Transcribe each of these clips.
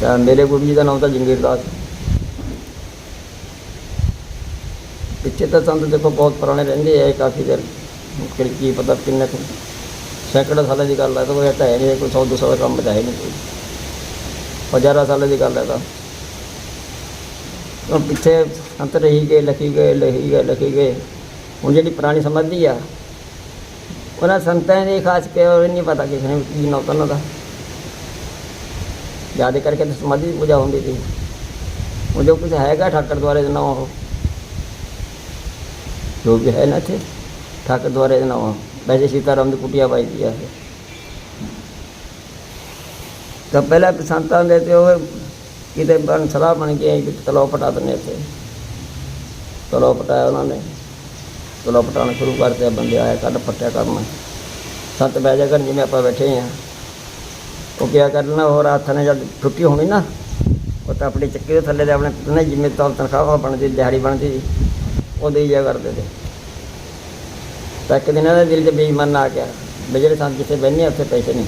ਤਾਂ ਮੇਰੇ ਗੁਰੂ ਜੀ ਦਾ ਨਾਮ ਤਾਂ ਜੰਗੀਰ ਦਾਸ ਪਿੱਛੇ ਤਾਂ ਸੰਤ ਦੇਖੋ ਬਹੁਤ ਪੁਰਾਣੇ ਰਹਿੰਦੇ ਆ ਕਾਫੀ ਦੇਰ ਕਿ ਕੀ ਪਤਾ ਕਿੰਨੇ ਕੁ ਸੈਂਕੜਾ ਸਾਲਾਂ ਦੀ ਗੱਲ ਹੈ, ਤਾਂ ਕੋਈ ਤਾਂ ਹੈ ਨਹੀਂ, ਕੋਈ 100 200 ਦਾ ਕੰਮ ਤਾਂ ਹੈ ਨਹੀਂ ਕੋਈ। ਹਜ਼ਾਰਾਂ ਸਾਲਾਂ ਦੀ ਗੱਲ ਹੈ ਤਾਂ। ਉਹ ਪਿੱਛੇ ਸੰਤ ਰਹੀ ਗਏ, ਲਿਖੀ ਗਏ ਲਿਖੀ ਗਏ ਲਿਖੀ ਗਏ। ਹੁਣ ਜਿਹੜੀ ਪੁਰਾਣੀ ਸਮਾਧੀ ਆ, ਉਹਨਾਂ ਸੰਤਾਂ ਦੀ ਖਾਸ ਕੇ ਉਹ ਨਹੀਂ ਪਤਾ ਕਿਸੇ ਨੇ ਕੀ ਨਾਮ ਉਹਨਾਂ ਦਾ। ਯਾਦ ਕਰਕੇ ਤਾਂ ਸਮਾਧੀ ਦੀ ਪੂਜਾ ਹੁੰਦੀ ਸੀ ਉਹ ਜੋ ਕੁਝ ਹੈਗਾ ਠਾਕਰ ਦੁਆਰੇ ਦੇ ਨਾਮ ਉਹ ਜੋ ਵੀ ਹੈ ਨਾ ਇੱਥੇ ਠਾਕਰ ਦੁਆਰੇ ਦੇ ਨਾਮ ਵੈਸੇ ਸੀਤਾਰਾਮ ਦੀ ਕੁਟੀਆ ਬਾਈ ਦੀ ਆ ਇਹ। ਤਾਂ ਪਹਿਲਾਂ ਤਾਂ ਸੰਤਾਂ ਦੇ ਤੇ ਉਹ ਕਿਤੇ ਬਣ ਸਲਾਹ ਬਣ ਕੇ ਕਿ ਤਲਾਅ ਪਟਾ ਦਿੰਦੇ ਇੱਥੇ ਤਲਾਅ ਪਟਾਇਆ ਉਹਨਾਂ ਨੇ ਤਲਾਅ ਪਟਾਉਣਾ ਸ਼ੁਰੂ ਕਰਤੇ ਬੰਦੇ ਆਏ ਕੱਢ ਪੱਟਿਆ ਕਰਨਾ ਸੰਤ ਬਹਿ ਜਾ ਕਰ ਜਿਵੇਂ ਆਪਾਂ ਬੈਠੇ ਆ ਉਹ ਕਿਆ ਕਰਨਾ ਹੋਰ ਹੱਥ ਨੇ ਜਦ ਛੁੱਟੀ ਹੋਣੀ ਨਾ ਉਹ ਤਾਂ ਆਪਣੇ ਚੱਕੇ ਦੇ ਥੱਲੇ ਦੇ ਆਪਣੇ ਨੇ ਜਿਵੇਂ ਤਾਂ ਤਨਖਾਹ ਬਣਦੀ ਦਿਹਾੜੀ ਬਣਦੀ ਸੀ, ਉਹ ਦੇਈ ਜਾ ਕਰਦੇ ਤੇ। ਤਾਂ ਇੱਕ ਦਿਨ ਇਹਨਾਂ ਦੇ ਦਿਲ 'ਚ ਬੇਈਮਾਨ ਆ ਗਿਆ ਵੀ ਜਿਹੜੇ ਸੰਤ ਜਿੱਥੇ ਬਹਿੰਦੇ ਆ ਉੱਥੇ ਪੈਸੇ ਨਹੀਂ।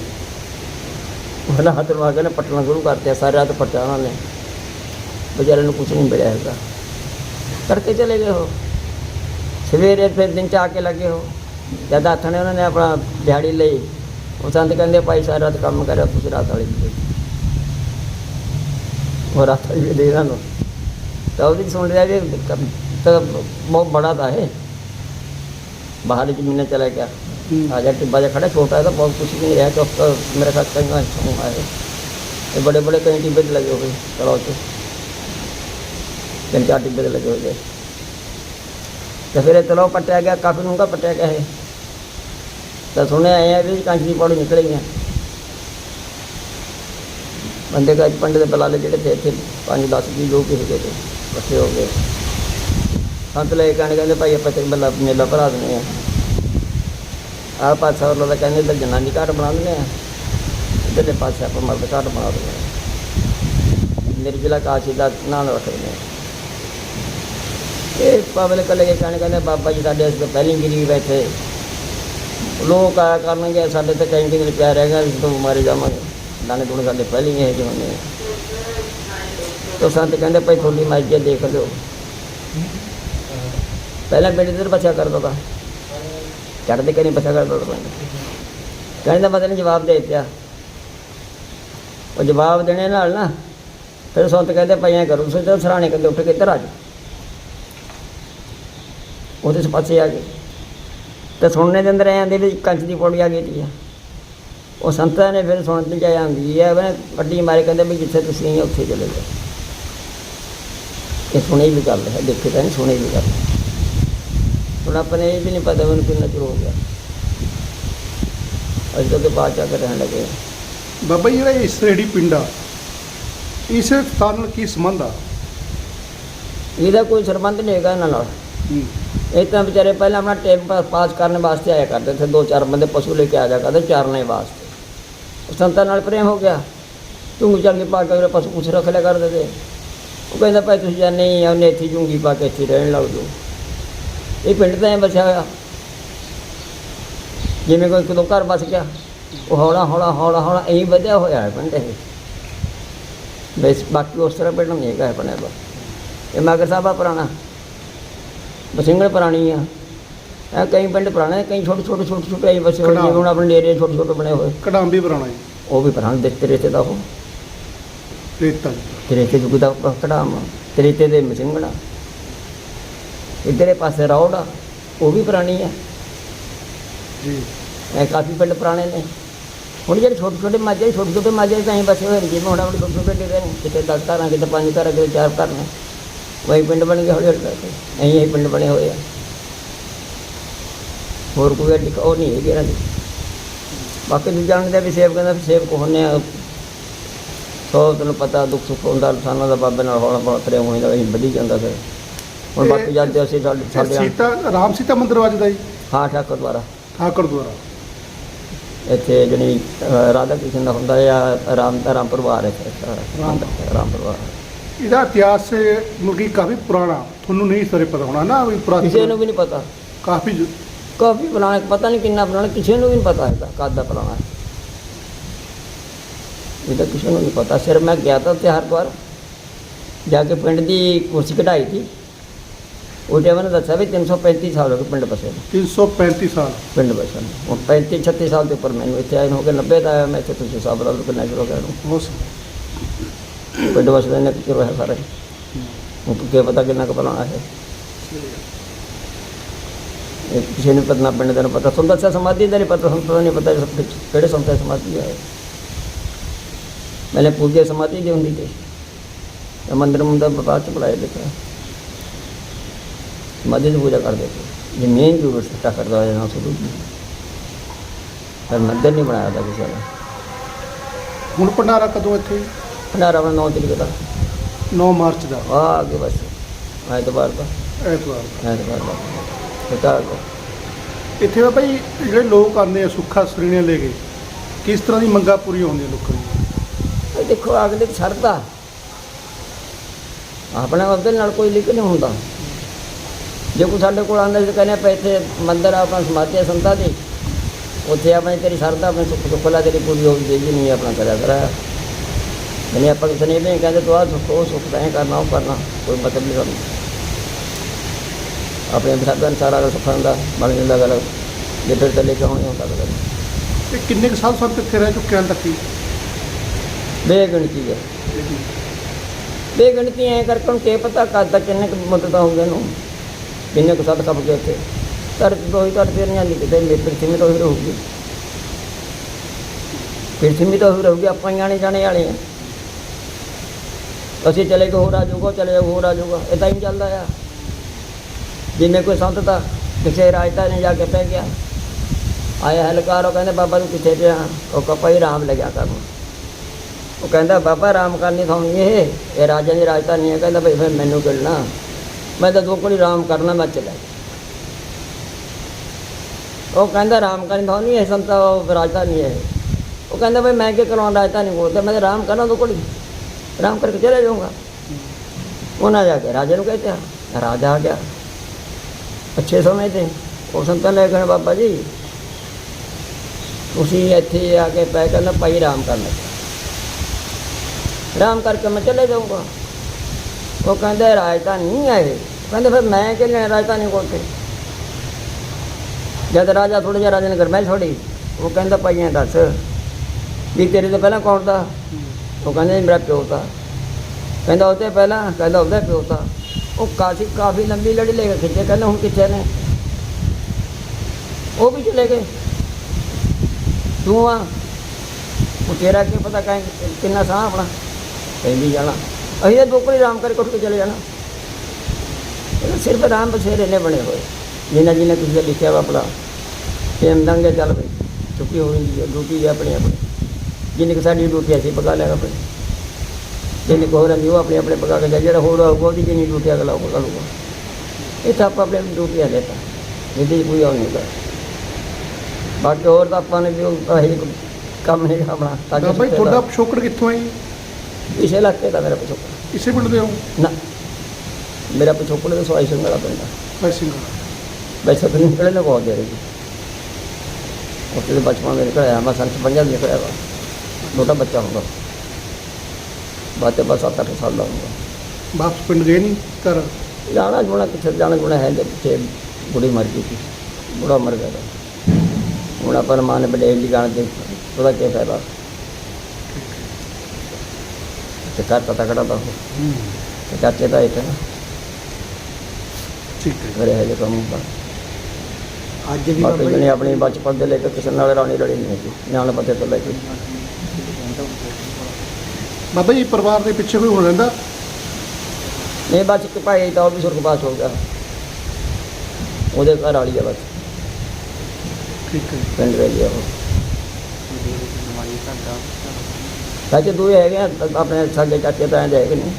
ਉਹਨਾਂ ਹੱਥ ਲਵਾ ਕੇ ਨਾ ਪੱਟਣਾ ਸ਼ੁਰੂ ਕਰਤੇ ਸਾਰੀ ਰਾਤ ਪੱਟਿਆ ਉਹਨਾਂ ਨੇ। ਵਿਚਾਰੇ ਨੂੰ ਕੁਝ ਨਹੀਂ ਮਿਲਿਆ ਹੈਗਾ। ਕਰਕੇ ਚਲੇ ਗਏ ਹੋ ਸਵੇਰੇ ਫਿਰ ਦਿਨ ਚ ਆ ਕੇ ਲੱਗੇ ਹੋ ਜਦ ਹੱਥ ਨੇ ਉਹਨਾਂ ਨੇ ਆਪਣਾ ਦਿਹਾੜੀ ਲਈ ਉਹ ਸੰਤ ਕਹਿੰਦੇ ਭਾਈ ਸਾਰੀ ਰਾਤ ਕੰਮ ਕਰਿਆ ਤੁਸੀਂ ਰਾਤ ਵਾਲੀ ਵੀ ਦੇ ਉਹ ਰਾਤ ਵਾਲੀ ਵੀ ਦੇ ਇਹਨਾਂ ਨੂੰ ਤਾਂ ਉਹਦੀ ਸੁਣ ਲਿਆ ਵੀ ਕੰਮ ਤਾਂ ਬਹੁਤ ਬੜਾ ਤਾਂ ਹੈ ਬਾਹਰ ਜ਼ਮੀਨਾਂ ਚਲਾ ਗਿਆ आ जा टिब्बा जा खड़ा छोटा है तो बहुत कुछ नहीं रहा तो अब तो मेरे साथ कहीं अच्छा हुआ है ये बड़े बड़े कहीं टिब्बे तो लगे हुए तलाव से तीन चार टिब्बे तो लगे हुए तो फिर ये तलाव पटाया गया काफ़ी डूंगा पटाया गया है ਤਾਂ ਸੁਣਿਆ ਆਏ ਆ ਇਹਦੇ ਵਿੱਚ ਕਾਂਚੀ ਪੌੜੀ ਨਿਕਲ ਗਈਆਂ। ਬੰਦੇ ਕਾ ਪੰਡ ਦੇ ਬਲਾਲੇ ਜਿਹੜੇ ਤੇ ਇੱਥੇ ਪੰਜ 10 ਵੀ ਲੋਕ ਕਿਸੇ ਦੇ ਵਸੇ ਹੋ ਗਏ। ਸੰਤ ਲੈ ਕੇ ਕਹਿੰਦੇ, ਭਾਈ ਆਪਾਂ ਤੇ ਬੱਲਾ ਮੇਲਾ ਭਰਾ ਦਿੰਦੇ ਆ ਆਹ ਪਾਸਾ ਉਹਨਾਂ ਦਾ ਕਹਿੰਦੇ ਤਾਂ ਜਨਾਨੀ ਘਾਟ ਬਣਾ ਦਿੰਦੇ ਆ ਇਧਰਲੇ ਪਾਸੇ ਆਪਾਂ ਮਰਦ ਘਾਟ ਬਣਾ ਦਿੰਦੇ ਆ ਨਿਰਜਲਾ ਕਾਸ਼ੀ ਦਾ ਨਾਂ ਰੱਖਦੇ ਨੇ ਇਹ ਪਬਲਿਕ ਲੈ ਕੇ ਕਹਿੰਦੇ, ਬਾਬਾ ਜੀ, ਸਾਡੇ ਇਸ ਪਹਿਲੀ ਗਰੀਬ ਬੈਠੇ ਲੋਕ ਆਇਆ ਕਰਨਗੇ ਸਾਡੇ ਤੇ ਕਈ ਦਿਨ ਪਿਆ ਰਹੇਗਾ ਇਸ ਤੋਂ ਜਾਵਾਂਗੇ। ਦਾਣੇ ਦੂਣੇ ਸਾਡੇ ਪਹਿਲੀ ਇਹ ਜਿਹੇ ਹੁੰਦੇ ਆ। ਤੋ ਸੰਤ ਕਹਿੰਦੇ ਭਾਈ ਤੁਹਾਡੀ ਮਰਜ਼ੀ ਹੈ, ਦੇਖ ਲਿਓ। ਪਹਿਲਾਂ ਪਿੰਡ ਦੇ ਬਚਾ ਕਰਦਾ ਤਾ। ਚੜ੍ਹਦੇ ਕਰੀ ਬਚਾ ਕਰਦਾ ਤਾ। ਪਿੰਡ ਕਹਿੰਦਾ ਮਤਲਬ ਨੇ ਜਵਾਬ ਦੇ ਦਿੱਤਾ। ਉਹ ਜਵਾਬ ਦੇਣੇ ਨਾਲ ਨਾ ਫਿਰ ਸੰਤ ਕਹਿੰਦੇ ਪਈਆਂ ਕਰੋ ਤੁਸੀਂ ਤਾਂ ਸਰਾਣੇ ਕਹਿੰਦੇ ਉੱਠ ਕੇ ਇੱਧਰ ਆ ਜਾਓ। ਉਹਦੇ ਪਾਸੇ ਆ ਗਏ। ਤੇ ਸੁਣਨੇ ਦੇ ਅੰਦਰ ਐਂ ਆਂਦੇ ਵੀ ਕੰਚ ਦੀ ਪੌੜੀ ਆ ਗਈ ਤੀ ਉਹ ਸੰਤਾਂ ਨੇ ਫਿਰ ਸੁਣ ਤੇ ਆਂਦੀ ਹੈ ਮੈਂ ਵੱਡੀ ਮਾਰੇ ਕਹਿੰਦੇ ਵੀ ਜਿੱਥੇ ਤੁਸੀਂ ਆਏ ਉੱਥੇ ਚਲੇ ਜਾਓ। ਇਹ ਸੁਣੀ ਵੀ ਗੱਲ ਹੈ ਦੇਖੇ ਤਾਂ ਸੁਣੀ ਵੀ ਗੱਲ ਹੁਣ ਆਪਣੇ ਇਹ ਵੀ ਨਹੀਂ ਪਤਾ ਮੈਨੂੰ ਕਿੰਨਾ ਚਿਰ ਹੋ ਗਿਆ। ਅੱਜ ਤੋਂ ਬਾਅਦ ਜਾ ਕੇ ਰਹਿਣ ਲੱਗੇ ਬਾਬਾ ਜੀ ਜਿਹੜਾ ਇਸ ਜਿਹੜੀ ਪਿੰਡ ਆ ਇਸ ਸਥਾਨ ਨਾਲ ਕੀ ਸੰਬੰਧ ਆ? ਇਹਦਾ ਕੋਈ ਸਰਬੰਧ ਨਹੀਂ ਹੈਗਾ ਇਹਨਾਂ ਨਾਲ। ਇਹ ਤਾਂ ਵਿਚਾਰੇ ਪਹਿਲਾਂ ਆਪਣਾ ਟਾਈਮ ਪਾਸ ਪਾਸ ਕਰਨ ਵਾਸਤੇ ਆਇਆ ਕਰਦੇ ਥੇ ਦੋ ਚਾਰ ਬੰਦੇ ਪਸ਼ੂ ਲੈ ਕੇ ਆ ਜਾ ਕਰਦੇ ਚਾਰਨੇ ਵਾਸਤੇ। ਉਹ ਸੰਤਾਂ ਨਾਲ ਪ੍ਰੇਮ ਹੋ ਗਿਆ। ਤੂੰ ਚੱਲ ਕੇ ਪਾ ਕੇ ਉਹਦੇ ਪਸ਼ੂ ਕੁਛ ਰੱਖ ਲਿਆ ਕਰਦੇ ਤੇ ਉਹ ਕਹਿੰਦਾ, ਭਾਈ ਤੁਸੀਂ ਜਾਣੇ ਹੀ ਆ ਉਹਨੇ ਇੱਥੇ ਜੂੰਗੀ ਪਾ ਕੇ ਇੱਥੇ ਰਹਿਣ ਲੱਗ ਜਾਓ। ਇਹ ਪਿੰਡ ਤਾਂ ਐਂ ਬਸਿਆ ਹੋਇਆ। ਜਿਵੇਂ ਕੋਈ ਕਿਦੋਂ ਘਰ ਬਸ ਗਿਆ, ਉਹ ਹੌਲਾ ਹੌਲਾ ਹੌਲਾ ਹੌਲਾ ਐਂ ਵਧਿਆ ਹੋਇਆ ਹੈ ਪਿੰਡ ਇਹ। ਬਸ ਬਾਕੀ ਉਸ ਤਰ੍ਹਾਂ ਪਿੰਡ ਨਹੀਂ ਹੈਗਾ ਆਪਣੇ ਦਾ ਇਹ ਮਾਗਰ ਸਾਹਿਬ ਆ ਪੁਰਾਣਾ। ਬਸਿੰਗਲ ਪੁਰਾਣੀ ਆ। ਇਹ ਕਈ ਪਿੰਡ ਪੁਰਾਣੇ ਕਈ ਛੋਟੇ ਛੋਟੇ ਛੋਟੇ ਛੋਟੇ ਆਈ ਬਸੇ ਹੋਏ ਜਿਵੇਂ ਹੁਣ ਆਪਣੇ ਡੇਰੇ ਛੋਟੇ ਛੋਟੇ ਬਣੇ ਹੋਏ। ਕਡਾਂਬੀ ਜੀ। ਉਹ ਵੀ ਪੁਰਾਣੇ ਦਿੱਤੇ ਰੇਤੇ ਦਾ ਉਹ। ਰੇਤਾ ਜੀ। ਤੇਰੇਤੇ ਜੁਗ ਦਾ ਕੜਾਮ ਤੇਰੇਤੇ ਦੇ ਮਸਿੰਗਣਾ ਇਧਰੇ ਪਾਸੇ ਰੌੜ ਆ। ਉਹ ਵੀ ਪੁਰਾਣੀ ਆ। ਜੀ। ਇਹ ਕਾਫੀ ਪਿੰਡ ਪੁਰਾਣੇ ਨੇ। ਹੁਣ ਜਿਹੜੇ ਛੋਟੇ ਛੋਟੇ ਮਾਝੇ ਛੋਟੇ ਛੋਟੇ ਮਾਝੇ ਤਾਂ ਹੀ ਬਸੇ ਹੋਏ ਨੇ। ਜਿਵੇਂ ਹੁਣ ਆਪਣੇ ਛੋਟੇ ਛੋਟੇ ਡੇਰੇ ਨੇ। ਕਿਤੇ 10 ਘਰਾਂ ਕਿਤੇ 5 ਘਰਾਂ ਕਿਤੇ 4 ਘਰ ਨੇ ਵਹੀ ਪਿੰਡ ਬਣ ਗਏ ਹੌਲੀ ਹੌਲੀ ਕਰਕੇ ਐਂ ਹੀ ਪਿੰਡ ਬਣੇ ਹੋਏ ਆ ਹੋਰ ਕੋਈ ਐਡੀ ਉਹ ਨਹੀਂ ਹੈਗੀ ਇਹਨਾਂ ਦੀ ਬਾਕੀ ਦੂਜਾ ਜਾਣਦੇ ਵੀ ਸੇਵ ਕਹਿੰਦਾ ਵੀ ਸੇਵ ਕੋ ਹੁੰਨੇ ਆ ਸੋ ਤੈਨੂੰ ਪਤਾ ਦੁੱਖ ਸੁੱਖ ਹੁੰਦਾ ਇਨਸਾਨਾਂ ਦਾ ਬਾਬੇ ਨਾਲ ਹੌਲਾ ਹੌਲਾ ਪ੍ਰੇਮ ਹੋਈਦਾ ਅਸੀਂ ਵਧੀ ਜਾਂਦਾ ਫਿਰ ਹੁਣ ਬਾਕੀ ਜਾਂਦੇ ਅਸੀਂ ਸਾਡੇ ਸੀਤਾ ਰਾਮ ਸੀਤਾ ਮੰਦਿਰ ਵੱਜਦਾ ਜੀ ਹਾਂ ਠਾਕੁਰ ਦੁਆਰਾ ਠਾਕਰ ਦੁਆਰਾ ਇੱਥੇ ਜਣੀ ਰਾਧਾ ਕ੍ਰਿਸ਼ਨ ਦਾ ਹੁੰਦਾ ਆ ਰਾਮ ਰਾਮ ਪਰਿਵਾਰ ਹੈ ਰਾਮ ਰਾਮ ਪਰਿਵਾਰ ਇਹਦਾ ਇਤਿਹਾਸ ਮੁਰਗੀ ਕਾਫੀ ਪੁਰਾਣਾ ਤੁਹਾਨੂੰ ਨਹੀਂ ਸਾਰੇ ਪਤਾ ਹੋਣਾ ਨਾ ਵੀ ਕਿਸੇ ਨੂੰ ਵੀ ਨਹੀਂ ਪਤਾ। ਕਾਫੀ ਜ- ਕਾਫੀ ਪੁਰਾਣਾ ਪਤਾ ਨਹੀਂ ਕਿੰਨਾ ਪੁਰਾਣਾ ਕਿਸੇ ਨੂੰ ਵੀ ਨਹੀਂ ਪਤਾ ਹੈਗਾ ਕਦ ਦਾ ਪੁਰਾਣਾ ਹੈ। ਇਹ ਤਾਂ ਕਿਸੇ ਨੂੰ ਨਹੀਂ ਪਤਾ ਸਿਰ ਮੈਂ ਗਿਆ ਤਾਂ ਉੱਥੇ ਹਰਿਦੁਆਰ ਜਾ ਕੇ ਪਿੰਡ ਦੀ ਕੁਰਸੀ ਕਢਾਈ ਸੀ। ਉਹ ਟਾਈਮ ਨੇ ਦੱਸਿਆ ਵੀ 335 ਸਾਲ ਹੋ ਗਏ ਪਿੰਡ ਬਸੇ ਨੂੰ। 335 ਸਾਲ। ਪਿੰਡ ਬਸੇ ਨੂੰ। ਹੁਣ 35 36 ਸਾਲ ਦੇ ਉੱਪਰ ਮੈਨੂੰ ਇੱਥੇ ਆਏ ਨੂੰ ਹੋ ਗਏ 90 ਦਾ ਆਇਆ ਮੈਂ ਇੱਥੇ ਤੁਸੀਂ ਹਿਸਾਬ ਲਾ ਲਓ ਕਿੰਨਾ ਚਿਰ ਹੋ ਗਿਆ ਨੂੰ ਉਸ ਪਿੰਡ ਬਸਦੇ ਨੇ ਸਾਰੇ ਉਹ ਕੀ ਪਤਾ ਕਿੰਨਾ ਕੁ ਪੁਰਾਣਾ ਹੈ। ਇਹ ਕਿਸੇ ਨੂੰ ਪਤਾ ਨਾ ਪਿੰਡ ਦਾ ਨੂੰ ਪਤਾ। ਸੁੰਦਰ ਸਮਾਧੀ ਦਾ ਨਹੀਂ ਪਤਾ ਸੰਤ ਦਾ ਨਹੀਂ ਪਤਾ ਸਭ ਕੁਛ। ਕਿਹੜੇ ਸੰਤ ਸਮਾਧੀ ਹੈ ਮੈਨੇ ਪੂਜੇ ਸਮਾਧੀ ਦੀ ਹੁੰਦੀ ਤੇ ਇਹ ਮੰਦਰ ਮੁੰਦਰ ਬਾਅਦ ਚ ਬੁਲਾਇਆ ਦੇਖਿਆ ਸਮਾਧੀ ਦੀ ਪੂਜਾ ਕਰਦੇ ਸੀ। ਜ਼ਮੀਨ ਦੀ ਵਿਵਸਥਾ ਕਰਦਾ ਹੋਇਆ ਨਾ ਸੁਰੂ ਪਰ ਮੰਦਰ ਨਹੀਂ ਬਣਾਇਆ ਤਾਂ ਕਿਸੇ ਨੇ। ਹੁਣ ਭੰਡਾਰਾ ਕਦੋਂ ਇੱਥੇ? ਭੰਡਾਰਾ ਬਣਾ 9 ਤਰੀਕ ਦਾ। 9 ਮਾਰਚ ਦਾ। ਆ ਅੱਗੇ ਬਸ। ਐਤਵਾਰ ਦਾ। ਐਤਵਾਰ ਦਾ। ਐਤਵਾਰ ਦਾ। ਬਤਾ ਕੋ ਇੱਥੇ ਬਾਬਾ ਜੀ ਜਿਹੜੇ ਲੋਕ ਆਉਂਦੇ ਆ ਸੁੱਖਾ ਸਰੀਣੇ ਲੈ ਕੇ ਕਿਸ ਤਰ੍ਹਾਂ ਦੀ ਮੰਗਾਂ ਪੂਰੀਆਂ ਹੁੰਦੀਆਂ ਲੋਕਾਂ ਦੀਆਂ? ਇਹ ਦੇਖੋ ਅਗਲੇ ਦੀ ਸ਼ਰਧਾ ਆਪਣੇ ਉਹਦੇ ਨਾਲ ਕੋਈ ਲਿੰਕ ਨਹੀਂ ਹੁੰਦਾ। ਜੇ ਕੋਈ ਸਾਡੇ ਕੋਲ ਆਉਂਦਾ ਸੀ ਕਹਿੰਦੇ ਪਏ ਇੱਥੇ ਮੰਦਰ ਆ ਆਪਣਾ ਸਮਾਧੀ ਆ ਸੰਤਾਂ ਦੀ ਉੱਥੇ ਆਪਣੀ ਤੇਰੀ ਸ਼ਰਧਾ ਆਪਣੇ ਸੁੱਖ ਸੁੱਖ ਲਾ ਤੇਰੀ ਪੂਰੀ ਹੋ ਗਈ ਜੀ ਨਹੀਂ ਆਪਣਾ ਕਰਿਆ ਕਰਾ ਨਹੀਂ ਆਪਾਂ ਕਿਸੇ ਨੇ ਵੀ ਕਹਿੰਦੇ ਤੂੰ ਆ ਸੁੱਖ ਉਹ ਸੁੱਖ ਇਹ ਕਰਨਾ ਉਹ ਕਰਨਾ ਕੋਈ ਮਤਲਬ ਨਹੀਂ ਸਾਨੂੰ ਆਪਣੇ ਬਿਸਾਦਾਂ ਸਾਰਾ ਸੁੱਖਾਂ ਦਾ ਬਣ ਜਾਂਦਾ ਗੱਲ ਜੇ ਫਿਰ ਤੇ ਲੈ ਕੇ ਆਉਣੀ ਹੁੰਦਾ ਗੱਲ ਤੇ ਕਿੰਨੇ ਕੁ ਸਾਲ ਸੰਤ ਇੱਥੇ ਰਹਿ ਚੁੱਕੇ ਹਨ ਤੱਕ ਬੇਗਿਣਤੀ ਹੈ ਬੇਗਿਣਤੀ ਐ ਕਰਕੇ ਕੀ ਪਤਾ ਕਦ ਤੱਕ ਕਿੰਨੇ ਕੁ ਮਦਦ ਹੋ ਗਏ ਨੂੰ ਕਿੰਨੇ ਕੁ ਸੱਤ ਕੱਪ ਗਏ ਉੱਥੇ। ਧਰਤੀ ਤੋਂ ਹੀ ਧਰਤੀ ਨਹੀਂ ਆਉਂਦੀ ਕਿਤੇ ਮੇਰੀ ਪ੍ਰਿਥਵੀ ਤੋਂ ਹੀ ਰਹੂਗੀ। ਪ੍ਰਿਥਵੀ ਤੋਂ ਹੀ ਰਹੂਗੀ ਆਪਾਂ ਹੀ ਆਣੇ ਜਾਣੇ ਵਾਲੇ ਆ। ਅਸੀਂ ਚਲੇ ਗਏ ਹੋਰ ਆ ਜਾਊਗਾ, ਉਹ ਚਲੇ ਜਾਓ ਹੋਰ ਆ ਜਾਊਗਾ। ਇਦਾਂ ਹੀ ਚੱਲਦਾ ਆ। ਜਿੰਨੇ ਕੋਈ ਸੰਤ ਤਾਂ ਕਿਸੇ ਰਾਜਧਾਨੀ ਜਾ ਕੇ ਪੈ ਗਿਆ। ਆਇਆ ਹਲਕਾਰ, ਉਹ ਕਹਿੰਦੇ ਬਾਬਾ ਨੂੰ ਕਿੱਥੇ ਪਿਆ? ਉਹ ਕਪਾ ਹੀ ਰਾਮ ਲੱਗਿਆ ਕਰਨ ਉਹ ਕਹਿੰਦਾ, ਬਾਬਾ ਰਾਮ ਕਰਨੀ ਤੁਹਾਨੂੰ ਇਹ। ਇਹ ਰਾਜਾ ਦੀ ਰਾਜਧਾਨੀ ਹੈ। ਕਹਿੰਦਾ, ਭਈ ਫਿਰ ਮੈਨੂੰ ਕਿਲਣਾ ਮੈਂ ਤਾਂ ਦੋ ਕੋਲ ਹੀ ਰਾਮ ਕਰਨਾ, ਮੈਂ ਚਲਾ ਉਹ ਕਹਿੰਦਾ, ਰਾਮ ਕਰਨੀ ਤੁਹਾਨੂੰ ਇਹ ਸੰਤਾ, ਉਹ ਰਾਜਧਾਨੀ ਹੈ। ਉਹ ਕਹਿੰਦਾ, ਭਈ ਮੈਂ ਕੀ ਕਰਾਂ ਰਾਜਧਾਨੀ ਕੋਲ ਤੇ ਮੈਂ ਤਾਂ ਰਾਮ ਕਰਨਾ ਦੋ ਕੋਲ ਹੀ ਰਾਮ ਕਰਕੇ ਚਲੇ ਜਾਊਂਗਾ। ਉਹਨਾਂ ਜਾ ਕੇ ਰਾਜਾ ਨੂੰ ਕਹਿੰਦਾ ਰਾਜਾ ਆ ਗਿਆ। ਅੱਛੇ ਸਮੇਂ ਤੇ ਉਹ ਸੰਤਾਂ ਲੈ ਗਏ ਬਾਬਾ ਜੀ। ਤੁਸੀਂ ਇੱਥੇ ਆ ਕੇ ਪੈ ਕਹਿੰਦਾ ਭਾਈ ਕਰ ਲੈ ਰਾਮ ਕਰਕੇ ਮੈਂ ਚਲੇ ਜਾਊਂਗਾ। ਉਹ ਕਹਿੰਦੇ, ਰਾਜਧਾਨੀ ਨਹੀਂ ਆਏ ਕਹਿੰਦੇ, ਫਿਰ ਮੈਂ ਕਿ ਲੈਣਾ ਰਾਜਧਾਨੀ ਕੋਲ ਤੇ? ਜਦ ਰਾਜਾ ਥੋੜਾ ਜਿਹਾ ਰਾਜਾ ਨੇ ਗਰਮੈਸ਼ ਛੋੜੀ ਉਹ ਕਹਿੰਦਾ ਭਾਈਆਂ ਦੱਸ ਵੀ ਤੇਰੇ ਤੋਂ ਪਹਿਲਾਂ ਕੌਣ ਦਾ? ਉਹ ਕਹਿੰਦਾ ਜੀ ਮੇਰਾ ਪਿਓ ਤਾਂ ਕਹਿੰਦਾ ਉਹ ਤੇ ਪਹਿਲਾਂ ਕਹਿੰਦਾ ਉਹਦਾ ਪਿਓ ਤਾਂ ਉਹ ਕਾਫੀ ਕਾਫੀ ਲੰਬੀ ਲੜੀ ਲੈ ਕੇ ਖਿੱਚੇ ਕਹਿੰਦਾ ਹੁਣ ਕਿੱਥੇ ਨੇ ਉਹ ਵੀ ਚਲੇ ਗਏ ਤੂੰ ਆ ਉਹ ਤੇਰਾ ਕੀ ਪਤਾ ਕਹਿ ਕਿੰਨਾ ਸਾਹ ਆਪਣਾ ਕਹਿੰਦੀ ਜਾਣਾ ਅਸੀਂ ਤਾਂ ਦੋਕੜੀ ਆਰਾਮ ਕਰਕੇ ਉੱਠ ਕੇ ਚਲੇ ਜਾਣਾ ਇਹ ਸਿਰਫ ਆਰਾਮ ਬਸੇਰੇ ਨੇ ਬਣੇ ਹੋਏ ਜਿਨ੍ਹਾਂ ਜਿਨ੍ਹਾਂ ਕਿਸੇ ਨੇ ਲਿਖਿਆ ਵਾ ਆਪਣਾ ਟਾਈਮ ਦੰਗੇ ਚੱਲ ਪਈ ਛੁੱਟੀ ਹੋ ਜਾਂਦੀ ਹੈ ਡਿਊਟੀ ਹੈ ਆਪਣੀ ਆਪਣੀ ਜਿੰਨੀ ਕੁ ਸਾਡੀ ਡਿਊਟੀ ਅਸੀਂ ਪਕਾ ਲਿਆ ਆਪਣੀ। ਜਿੰਨੀ ਕੁ ਹੋਰ ਹੁੰਦੀ ਉਹ ਆਪਣੇ ਆਪਣੇ ਪਕਾ ਕੇ। ਜਿਹੜਾ ਹੋਰ ਹੋਊਗਾ ਉਹਦੀ ਜਿੰਨੀ ਡਿਊਟੀ ਅਗਲਾ ਉਹ ਪਕਾ ਲਊਗਾ। ਇਹ ਤਾਂ ਆਪਾਂ ਆਪਣੇ ਡਿਊਟੀਆਂ ਲੈਤਾ ਇਹਦੀ ਕੋਈ ਉਹ ਨਹੀਂ ਕਰ ਬਾਕੀ ਹੋਰ ਤਾਂ ਆਪਾਂ ਨੇ ਵੀ ਉਹ ਇਹੀ ਕੰਮ ਨਹੀਂ ਆਪਣਾ। ਤਾਂ ਜੀ ਤੁਹਾਡਾ ਪਿਛੋਕੜ ਕਿੱਥੋਂ ਹੈ? ਇਸ ਇਲਾਕੇ ਦਾ ਮੇਰਾ ਪਿਛੋਕੜ। ਇਸੇ ਪਿੰਡ ਦੇ ਹੋ? ਨਾ। ਮੇਰਾ ਪਿਛੋਕੜ ਦੇ ਸਵਾਈ ਸਿੰਘ ਵਾਲਾ ਪਿੰਡ ਭਾਈ ਸਿੰਘ ਵੈਸੇ ਤਾਂ ਨਿਕਲੇ ਨਾ ਬਹੁਤ ਦੇਰ ਜੀ। ਉੱਥੇ ਦੇ ਬਚਪਨ ਦੇ ਨਿਕਲਿਆ ਮੈਂ ਸੰਤ ਪੰਜਾਂ ਦੇ ਨਿਕਲਿਆ ਵਾ। ਛੋਟਾ ਬੱਚਾ ਹੁੰਦਾ। ਬਾਤੇ ਬਸ 7-8 ਸਾਲ ਦਾ ਹੁੰਦਾ। ਵਾਪਸ ਪਿੰਡ ਗਏ ਨਹੀਂ ਘਰ? ਜਾਣਾ ਜੁਣਾ ਕਿੱਥੇ ਜਾਣਾ ਜੁਣਾ ਹੈ ਜੇ ਪਿੱਛੇ ਬੁੜੀ ਮਰ ਗਈ ਸੀ। ਬੁੜਾ ਮਰ ਗਿਆ ਤਾ। ਹੁਣ ਆਪਾਂ ਨੂੰ ਮਾਂ ਨੇ ਬੜੇ ਦੀ ਗਾਣ ਦੇ ਉਹਦਾ ਕੀ ਫਾਇਦਾ? ਤੇ ਘਰ ਤਾਂ ਤਕੜਾ ਤਾਂ। ਤੇ ਚਾਚੇ ਦਾ ਇੱਕ ਨਾ। ਠੀਕ ਹੈ। ਘਰੇ ਹੈ ਜੇ ਕੰਮ ਹੁੰਦਾ। ਅੱਜ ਵੀ ਬਾਕੀ ਜਿਹਨੇ ਆਪਣੀ ਬਚਪਨ ਦੇ ਲੈ ਕੇ ਕਿਸੇ ਨਾਲ ਰਾਣੀ ਲੜੀ ਨਹੀਂ ਸੀ ਨਿਆਣੇ ਪਤੇ ਤੋਂ ਲੈ ਕੇ। ਬਾਬਾ ਜੀ ਪਰਿਵਾਰ ਦੇ ਪਿੱਛੇ ਕੋਈ ਹੁਣ ਰਹਿੰਦਾ? ਨਹੀਂ ਬਸ ਇੱਕ ਭਾਈ ਤਾਂ ਉਹ ਵੀ ਸੁਰਗਵਾਸ ਹੋ ਗਿਆ। ਉਹਦੇ ਘਰ ਵਾਲੀ ਆ ਬਸ। ਠੀਕ ਹੈ। ਪਿੰਡ ਰਹੀ ਆ ਉਹ। ਦੋ ਹੈਗੇ ਆ, ਤਾਂ ਆਪਣੇ ਸਾਡੇ ਚਾਚੇ ਤਾਂ ਦੇ ਹੈਗੇ ਨੇ।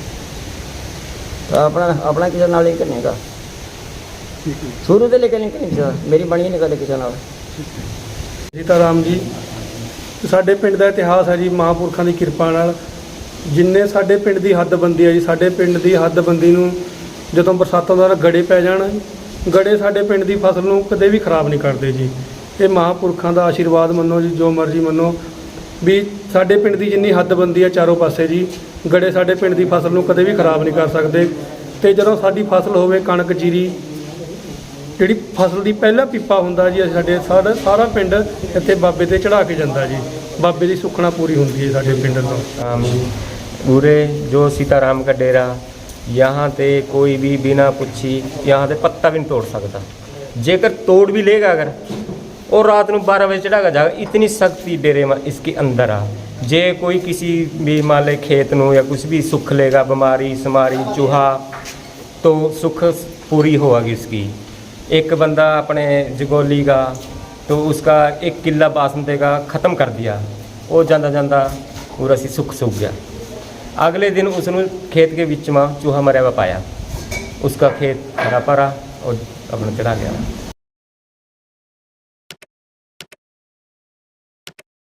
ਤਾਂ ਆਪਣਾ ਆਪਣਾ ਕਿਸੇ ਨਾਲ ਠੀਕ ਹੈ। ਸ਼ੁਰੂ ਤੋਂ ਲੈ ਕੇ ਨਹੀਂ ਸੀ ਮੇਰੀ ਬਣੀ ਨਹੀਂ ਕਦੇ ਕਿਸੇ ਨਾਲ। ਸੀਤਾ ਰਾਮ ਜੀ ਸਾਡੇ ਪਿੰਡ ਦਾ ਇਤਿਹਾਸ ਹੈ ਜੀ ਮਹਾਂਪੁਰਖਾਂ ਦੀ ਕਿਰਪਾ ਨਾਲ। ਜਿੰਨੇ ਸਾਡੇ ਪਿੰਡ ਦੀ ਹੱਦਬੰਦੀ ਹੈ ਜੀ, ਸਾਡੇ ਪਿੰਡ ਦੀ ਹੱਦਬੰਦੀ ਨੂੰ ਜਦੋਂ ਬਰਸਾਤਾਂ ਦਾ ਗੜੇ ਪੈ ਜਾਣ, ਗੜੇ ਸਾਡੇ ਪਿੰਡ ਦੀ ਫਸਲ ਨੂੰ ਕਦੇ ਵੀ ਖਰਾਬ ਨਹੀਂ ਕਰਦੇ ਜੀ। ਇਹ ਮਹਾਂਪੁਰਖਾਂ ਦਾ ਆਸ਼ੀਰਵਾਦ ਮੰਨੋ ਜੀ, ਜੋ ਮਰਜ਼ੀ ਮੰਨੋ। ਵੀ ਸਾਡੇ ਪਿੰਡ ਦੀ ਜਿੰਨੀ ਹੱਦਬੰਦੀ ਹੈ ਚਾਰੋਂ ਪਾਸੇ ਜੀ, ਗੜੇ ਸਾਡੇ ਪਿੰਡ ਦੀ ਫਸਲ ਨੂੰ ਕਦੇ ਵੀ ਖਰਾਬ ਨਹੀਂ ਕਰ ਸਕਦੇ। ਤੇ ਜਦੋਂ ਸਾਡੀ ਫਸਲ ਹੋਵੇ ਕਣਕ ਜੀਰੀ, ਜਿਹੜੀ ਫਸਲ ਦੀ ਪਹਿਲਾ ਪੀਪਾ ਹੁੰਦਾ ਜੀ, ਸਾਡੇ ਸਾਰਾ ਸਾਰਾ ਪਿੰਡ ਇੱਥੇ ਬਾਬੇ ਤੇ ਚੜਾ ਕੇ ਜਾਂਦਾ ਜੀ। ਬਾਬੇ ਦੀ ਸੁੱਖਣਾ ਪੂਰੀ ਹੁੰਦੀ ਹੈ ਸਾਡੇ ਪਿੰਡ ਤੋਂ। राम जी पूरे जो सीताराम का डेरा यहाँ ते कोई भी बिना पुछी यहाँ ते पत्ता भी नहीं तोड़ सकता जेकर तोड़ भी लेगा अगर और रात ਨੂੰ 12 ਵਜੇ ਚੜਾਗਾ ਜਾਗਾ ਇਤਨੀ ਸਖਤੀ ਡੇਰੇ में इसके अंदर आ जे कोई किसी भी मान ले खेत ਨੂੰ या कुछ भी सुख लेगा बीमारी समारी चूहा तो सुख पूरी होगी इसकी एक बंदा अपने जगोली का तो उसका एक किला बासमते का ख़त्म कर दिया ਉਹ ਜਾਂਦਾ ਜਾਂਦਾ ਪੂਰਾ ਸੀ ਸੁੱਕ ਸੁੱਕ ਗਿਆ अगले दिन उसने खेत के बीच में चूहा मरवा पाया उसका खेत हरा भरा और अपना चढ़ा गया